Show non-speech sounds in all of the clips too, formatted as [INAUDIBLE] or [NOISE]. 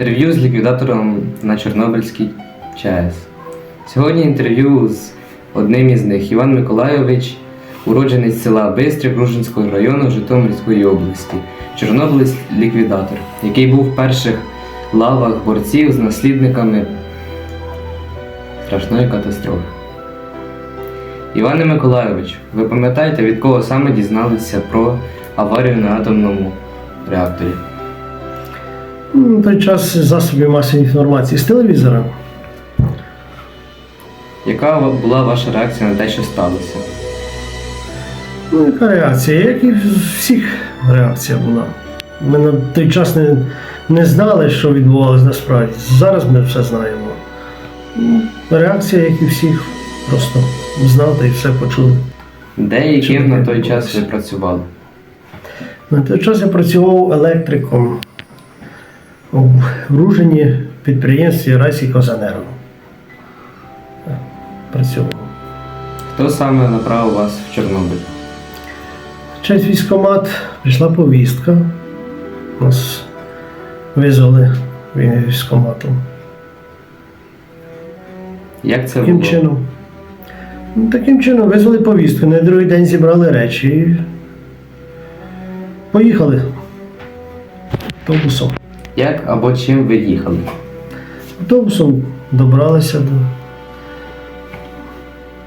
Інтерв'ю з ліквідатором на Чорнобильській ЧАЕС. Сьогодні інтерв'ю з одним із них Іван Миколайович, уродженець села Бистри Кружинського району Житомирської області, Чорнобилець ліквідатор, який був в перших лавах борців з наслідниками страшної катастрофи. Іване Миколайович, ви пам'ятаєте, від кого саме дізналися про аварію на атомному реакторі? Ну, На той час засобів масової інформації з телевізора. Яка була ваша реакція на те, що сталося? Ну, яка реакція? Як і всіх реакція була. Ми на той час не, не знали, що відбувалося насправді. Зараз ми все знаємо. Ну, Реакція, як і всіх, просто знав та й все почули. Де і ким на той час ви працювали? На той час я працював електриком у Ружині підприємстві Райсікозенерго. Працював. Хто саме направив вас в Чорнобиль? Через військкомат прийшла повістка. Нас визвали військкоматом. Як це Таким було? чином. Ну, таким чином визвали повістку. На другий день зібрали речі і поїхали автобусом. Як або чим ви їхали? Автобусом добралися до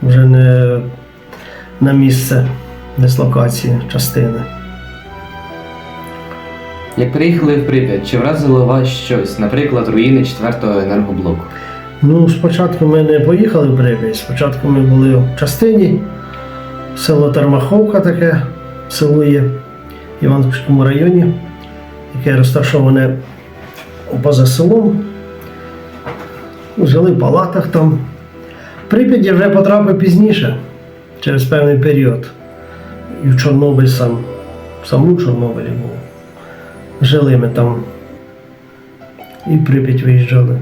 вже не на місце дислокації частини. Як приїхали в Прип'ять, чи вразило вас щось, наприклад, руїни 4-го енергоблоку? Ну, спочатку ми не поїхали в Прип'ять, спочатку ми були в частині, село Термаховка таке село є в Івановському районі, яке розташоване поза селом. Жили в палатах там. Прип'ять я вже потрапив пізніше, через певний період. І в Чорнобиль сам, в самому Чорнобилі був. Жили ми там. І в Прип'ять виїжджали.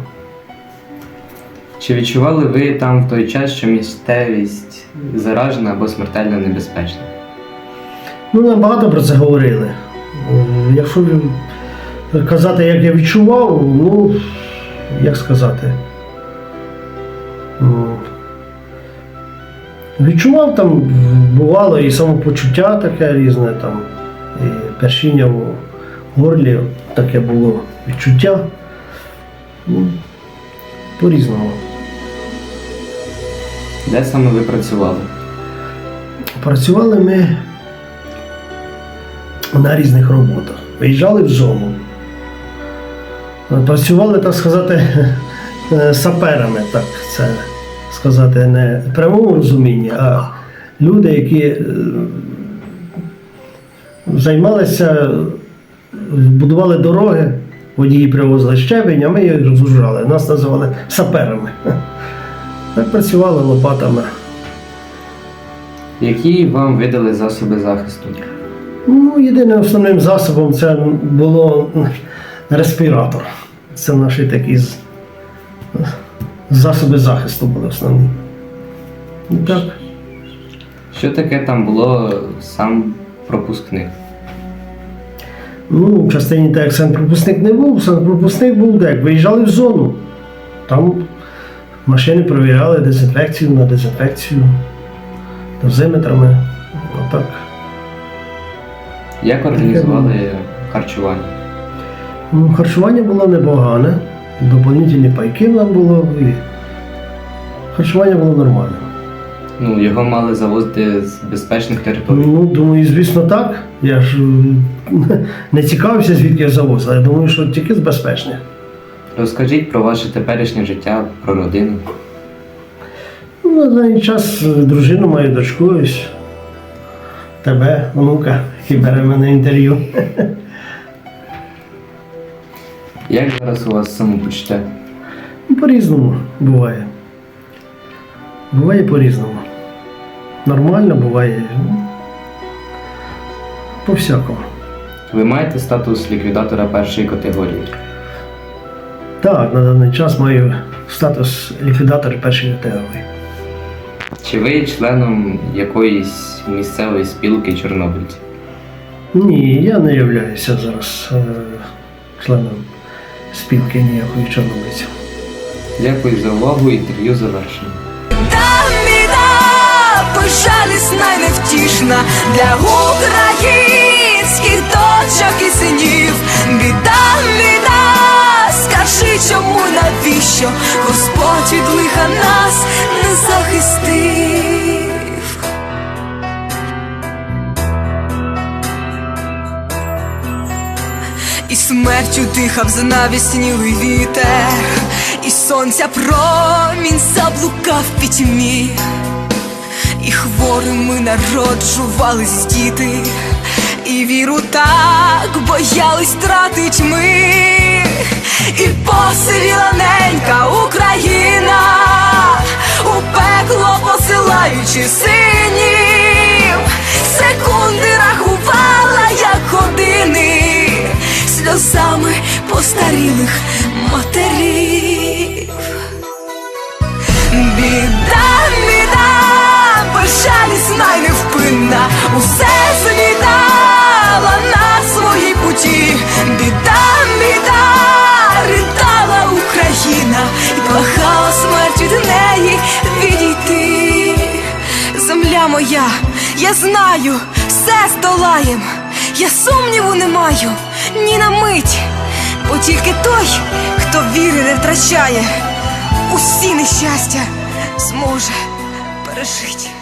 Чи відчували ви там в той час, що місцевість заражена або смертельно небезпечна? Ну, нам багато про це говорили. Е, Якщо казати, як я відчував, ну, як сказати. Ну, Відчував там, бувало і самопочуття таке різне, там, і першіння в горлі таке було відчуття. Ну, по-різному. Де саме ви працювали? Працювали ми на різних роботах. Виїжджали в зону. Працювали, так сказати, е, саперами, так це сказати, не в прямому розумінні, а люди, які е, займалися, будували дороги, водії привозили щебень, а ми їх розгружали. Нас називали саперами. Так працювали лопатами. Які вам видали засоби захисту? Ну, єдиним основним засобом це було респіратор. Це наші такі з- засоби захисту були основні. Ну, Так. Що таке там було сам пропускник? Ну, в частині так як санпропускник не був, санпропускник був де, як виїжджали в зону. Там машини перевіряли дезінфекцію на дезінфекцію, дозиметрами. Отак. Як організували харчування? Ну, харчування було непогане, доповнительні пайки нам було і харчування було нормальне. Ну, його мали завозити з безпечних територій. Ну, думаю, звісно, так. Я ж [LAUGHS] не цікавився, звідки я завоз, але я думаю, що тільки з безпечних. Розкажіть про ваше теперішнє життя, про родину. Ну, на даний час е, дружину маю дочку, ось тебе, онука, який бере мене інтерв'ю. [LAUGHS] Як зараз у вас самопочуття? Ну, По-різному буває. Буває по-різному. Нормально буває. По-всякому. Ви маєте статус ліквідатора першої категорії? Так, на даний час маю статус ліквідатора першої категорії. Чи ви є членом якоїсь місцевої спілки чорнобильців? Ні, я не являюся зараз е, членом спілки ніякої чорнобильців. Дякую за увагу. Інтерв'ю завершено. Там біда, безжалісна й невтішна для українських смертю дихав знавіснілий вітер, і сонця промінь заблукав в пітьмі, і хворими народжувались діти, і віру так боялись тратить ми, і посивіла ненька Україна, у пекло посилаючи синів, постарілих матерів. Біда, біда, безжалісна й невпинна, усе змітала на своїй путі. Біда, біда, ридала Україна і благала смерть від неї відійти. Земля моя, я знаю, все здолаєм, я сумніву не маю ні на мить, бо тільки той, хто віри не втрачає, усі нещастя зможе пережити.